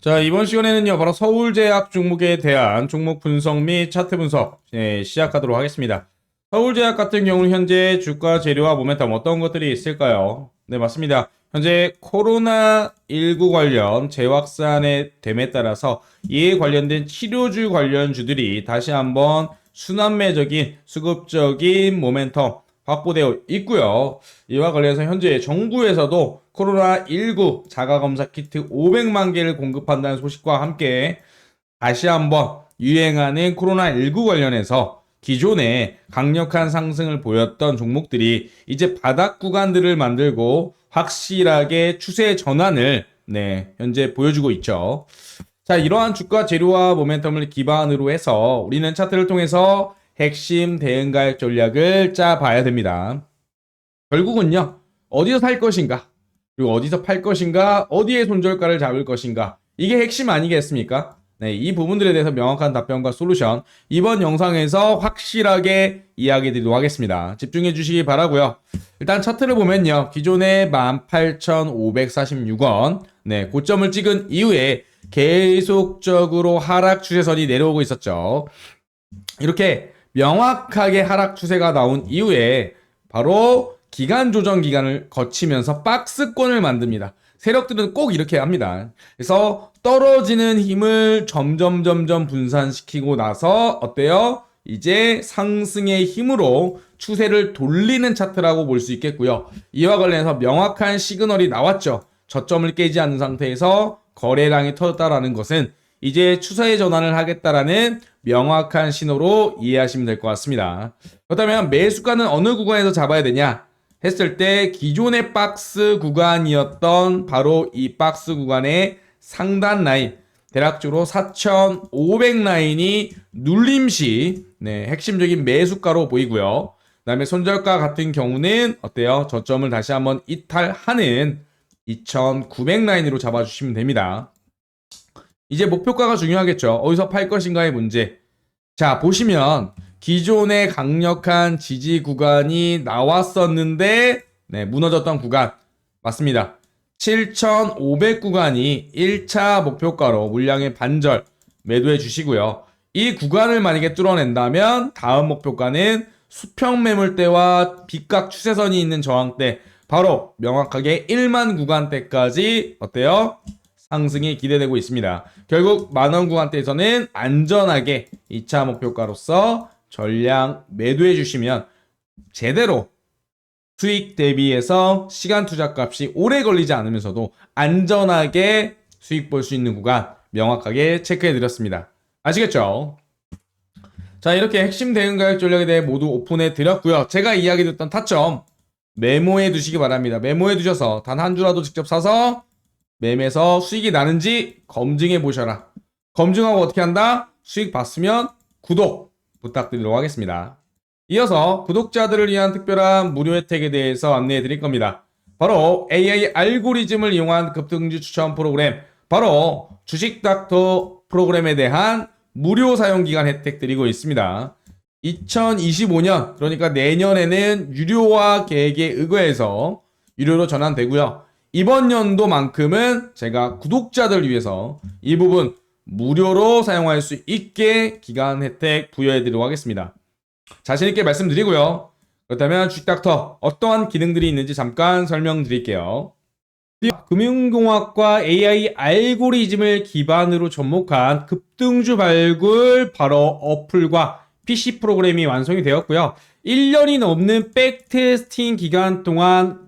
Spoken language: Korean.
자, 이번 시간에는요, 바로 서울제약 종목에 대한 종목 분석 및 차트 분석 예, 시작하도록 하겠습니다. 서울제약 같은 경우는 현재 주가 재료와 모멘텀 어떤 것들이 있을까요? 네, 맞습니다. 현재 코로나19 관련 재확산의 됨에 따라서 이에 관련된 치료주 관련주들이 다시 한번 순환매적인 수급적인 모멘텀 확보되어 있고요. 이와 관련해서 현재 정부에서도 코로나19 자가검사 키트 500만 개를 공급한다는 소식과 함께 다시 한번 유행하는 코로나19 관련해서 기존에 강력한 상승을 보였던 종목들이 이제 바닥 구간들을 만들고 확실하게 추세 전환을 네, 현재 보여주고 있죠. 자, 이러한 주가 재료와 모멘텀을 기반으로 해서 우리는 차트를 통해서 핵심 대응 가격 전략을 짜봐야 됩니다. 결국은요, 어디서 살 것인가, 그리고 어디서 팔 것인가, 어디에 손절가를 잡을 것인가, 이게 핵심 아니겠습니까? 네, 이 부분들에 대해서 명확한 답변과 솔루션, 이번 영상에서 확실하게 이야기 드리도록 하겠습니다. 집중해 주시기 바라고요 일단 차트를 보면요, 기존의 18,546원, 네, 고점을 찍은 이후에 계속적으로 하락 추세선이 내려오고 있었죠. 이렇게 명확하게 하락 추세가 나온 이후에 바로 기간 조정 기간을 거치면서 박스권을 만듭니다. 세력들은 꼭 이렇게 합니다. 그래서 떨어지는 힘을 점점 점점 분산시키고 나서 어때요? 이제 상승의 힘으로 추세를 돌리는 차트라고 볼 수 있겠고요. 이와 관련해서 명확한 시그널이 나왔죠. 저점을 깨지 않는 상태에서 거래량이 터졌다라는 것은 이제 추세의 전환을 하겠다라는 명확한 신호로 이해하시면 될 것 같습니다. 그렇다면 매수가는 어느 구간에서 잡아야 되냐 했을 때 기존의 박스 구간이었던 바로 이 박스 구간의 상단 라인 대략적으로 4,500 라인이 눌림 시 네, 핵심적인 매수가로 보이고요. 그다음에 손절가 같은 경우는 어때요? 저점을 다시 한번 이탈하는 2,900 라인으로 잡아주시면 됩니다. 이제 목표가가 중요하겠죠. 어디서 팔 것인가의 문제. 자, 보시면 기존의 강력한 지지 구간이 나왔었는데 네, 무너졌던 구간 맞습니다. 7,500 구간이 1차 목표가로 물량의 반절 매도해 주시고요. 이 구간을 만약에 뚫어낸다면 다음 목표가는 수평 매물대와 빗각 추세선이 있는 저항대 바로 명확하게 1만 구간대까지 어때요? 상승이 기대되고 있습니다. 결국 만원 구간대에서는 안전하게 2차 목표가로서 전량 매도해 주시면 제대로 수익 대비해서 시간 투자 값이 오래 걸리지 않으면서도 안전하게 수익 볼 수 있는 구간 명확하게 체크해 드렸습니다. 아시겠죠? 자, 이렇게 핵심 대응 가격 전략에 대해 모두 오픈해 드렸고요. 제가 이야기 드렸던 타점 메모해 두시기 바랍니다. 메모해 두셔서 단 한 주라도 직접 사서 매매에서 수익이 나는지 검증해 보셔라. 검증하고 어떻게 한다? 수익 봤으면 구독 부탁드리도록 하겠습니다. 이어서 구독자들을 위한 특별한 무료 혜택에 대해서 안내해 드릴 겁니다. 바로 AI 알고리즘을 이용한 급등주 추천 프로그램, 바로 주식 닥터 프로그램에 대한 무료 사용 기간 혜택 드리고 있습니다. 2025년, 그러니까 내년에는 유료화 계획에 의거해서 유료로 전환되고요. 이번 연도만큼은 제가 구독자들 위해서 이 부분 무료로 사용할 수 있게 기간 혜택 부여해 드리도록 하겠습니다. 자신있게 말씀드리고요. 그렇다면 주식닥터 어떠한 기능들이 있는지 잠깐 설명드릴게요. 금융공학과 AI 알고리즘을 기반으로 접목한 급등주 발굴 바로 어플과 PC 프로그램이 완성이 되었고요. 1년이 넘는 백테스팅 기간 동안